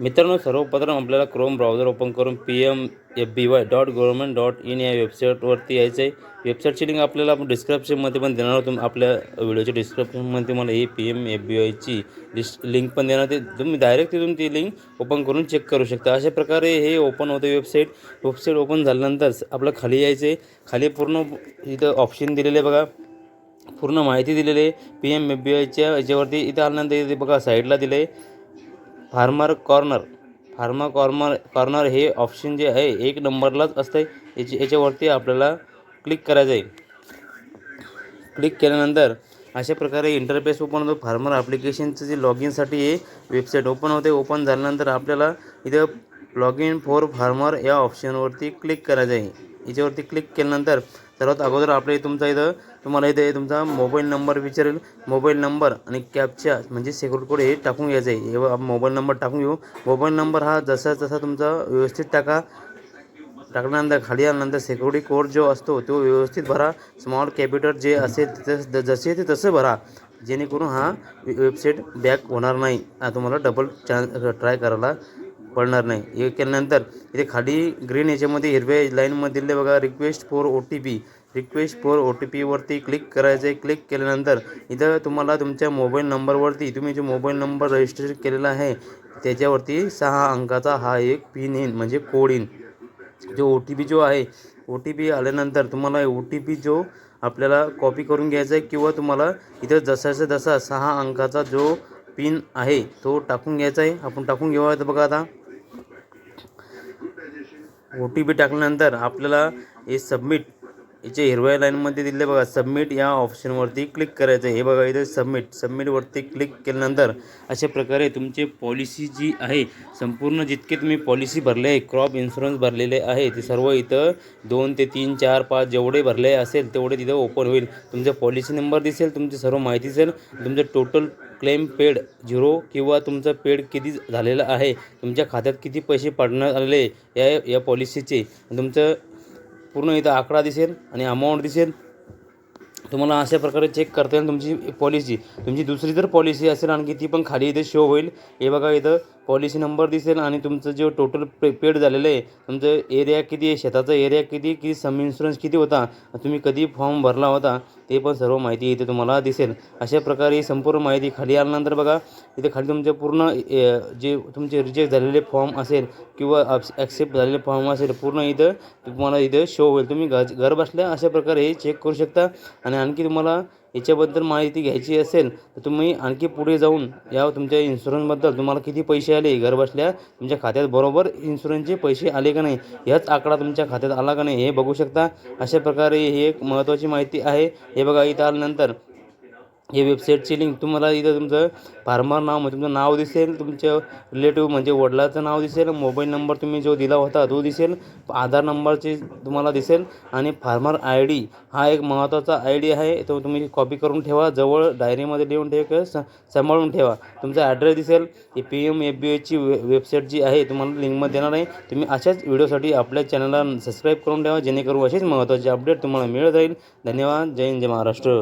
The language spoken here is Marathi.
मित्रांनो सर्वप्रथम आपल्याला क्रोम ब्राउझर ओपन करून P M F B Y dot government dot in या वेबसाईटवरती यायचं आहे वेबसाईटची लिंक आपल्याला आपण डिस्क्रिप्शनमध्ये पण देणार होतो आपल्या व्हिडिओच्या डिस्क्रिप्शनमध्ये मला ही पी एम एफ बी वायची डिस लिंक पण देणार ते तुम्ही डायरेक्ट तिथून ती लिंक ओपन करून चेक करू शकता. अशा प्रकारे हे ओपन होतं वेबसाईट वेबसाईट ओपन झाल्यानंतर आपलं खाली यायचं आहे खाली पूर्ण इथं ऑप्शन दिलेले आहे बघा. पूर्ण माहिती दिलेली आहे. पी एम एफ बी वायच्या याच्यावरती इथं आल्यानंतर इथे बघा साईडला दिलं आहे farmer corner. Farmer corner corner हे ऑप्शन जे आहे एक नंबरलाच असतं याची याच्यावरती आपल्याला क्लिक करायचं आहे. क्लिक केल्यानंतर अशा प्रकारे इंटरफेस ओपन होतो. फार्मर ॲप्लिकेशनचं जे लॉग इनसाठी हे वेबसाईट ओपन होते. ओपन झाल्यानंतर आपल्याला इथं लॉग इन फॉर फार्मर या ऑप्शनवरती क्लिक करायचं आहे. याच्यावरती क्लिक केल्यानंतर सर्वात अगोदर आपल्या तुमचा इथं तुम्हाला इथे तुमचा मोबाईल नंबर विचारेल. मोबाईल नंबर आणि कॅपच्या म्हणजे सेक्युरिटी कोड हे टाकून घ्यायचं आहे. हे मोबाईल नंबर टाकून घेऊ. मोबाईल नंबर हा जसा जसा तुमचा व्यवस्थित टाका टाकल्यानंतर खाली आल्यानंतर सिक्युरिटी कोड जो असतो तो व्यवस्थित भरा. स्मॉल कॅपिटल जे असेल तिथं जसे ते तसं भरा. जेणेकरून हा वेबसाईट बॅक होणार नाही. हा तुम्हाला डबल चान्स ट्राय करायला पडणार नाही. हे केल्यानंतर इथे खाली ग्रीन याच्यामध्ये हिरव्या लाईनमध्ये दिले बघा request for O T P request for O T पीवरती click करायचं आहे क्लिक केल्यानंतर इथं तुम्हाला तुमच्या मोबाईल नंबरवरती तुम्ही जो मोबाईल नंबर रजिस्टर केलेला आहे त्याच्यावरती सहा अंकाचा हा एक पिन येईन म्हणजे कोड येईन जो ओ टी पी जो आहे ओ टी पी आल्यानंतर तुम्हाला ओ टी पी जो आपल्याला कॉपी करून घ्यायचा आहे किंवा तुम्हाला इथं जसाचा जसा सहा अंकाचा जो पिन आहे तो टाकून घ्यायचा आहे आपण टाकून घेऊया तर बघा आता. ओ टी पी टाकल्यानंतर आपल्याला हे सबमिट याच्या हिरव्या लाईनमध्ये दिले बघा सबमिट या ऑप्शनवरती क्लिक करायचं. आहे हे बघा इथे सबमिट सबमिटवरती क्लिक केल्यानंतर अशा प्रकारे तुमची पॉलिसी जी आहे संपूर्ण जितके तुम्ही पॉलिसी भरले आहे क्रॉप इन्शुरन्स भरलेले आहे ते सर्व इथं दोन ते तीन चार पाच जेवढे भरले असेल तेवढे तिथं ओपन होईल. तुमचा पॉलिसी नंबर दिसेल तुमची सर्व माहिती दिसेल तुमचं टोटल क्लेम पेड झिरो किंवा तुमचं पेड किती झालेलं आहे तुमच्या खात्यात किती पैसे पडण्यात आलेले या या पॉलिसीचे तुमचं पूर्ण इथं आकडा दिसेल आणि अमाऊंट दिसेल. तुम्हाला अशा प्रकारे चेक करता येईल तुमची पॉलिसी तुमची दुसरी जर पॉलिसी असेल आणखी ती पण खाली इथे शो होईल. हे बघा इथं पॉलिसी नंबर दिसेल आणि तुमचं जे टोटल पे पेड झालेलं आहे तुमचं एरिया किती आहे शेताचा एरिया किती किती सम इन्शुरन्स किती होता तुम्ही कधी फॉर्म भरला होता ते पण सर्व माहिती इथे तुम्हाला दिसेल. अशा प्रकारे ही संपूर्ण माहिती खाली आल्यानंतर बघा इथे खाली तुमचे पूर्ण जे तुमचे रिजेक्ट झालेले फॉर्म असेल किंवा ॲक्सेप्ट झालेले फॉर्म असेल पूर्ण इथं तुम्हाला इथं शो होईल. तुम्ही घर घर बसल्या अशा प्रकारे हे चेक करू शकता. आणि आणखी तुम्हाला याच्याबद्दल माहिती घ्यायची असेल तर तुम्ही आणखी पुढे जाऊन या तुमच्या इन्शुरन्सबद्दल तुम्हाला किती पैसे आले घरबसल्या तुमच्या खात्यात बरोबर इन्शुरन्सचे पैसे आले का नाही ह्याच आकडा तुमच्या खात्यात आला का नाही हे बघू शकता. अशा प्रकारे ही एक महत्त्वाची माहिती आहे. हे बघा इथं आल्यानंतर हे वेबसाईटची लिंक तुम्हाला इथं तुमचं फार्मर नाव म्हणजे तुमचं नाव दिसेल तुमचं रिलेटिव्ह म्हणजे वडिलाचं नाव दिसेल मोबाईल नंबर तुम्ही जो दिला होता तो दिसेल आधार नंबरची तुम्हाला दिसेल आणि फार्मर आय डी हा एक महत्त्वाचा आय डी आहे तो तुम्ही कॉपी करून ठेवा जवळ डायरीमध्ये लिहून ठेवा किंवा स सांभाळून ठेवा. तुमचा ॲड्रेस दिसेल ही पी एम एफ बी एची वे वेबसाईट जी आहे तुम्हाला लिंकमध्ये देणार आहे. तुम्ही अशाच व्हिडिओसाठी आपल्या चॅनलला सबस्क्राईब करून ठेवा जेणेकरून असेच महत्त्वाचे अपडेट तुम्हाला मिळत राहील. धन्यवाद. जय हिंद जय महाराष्ट्र.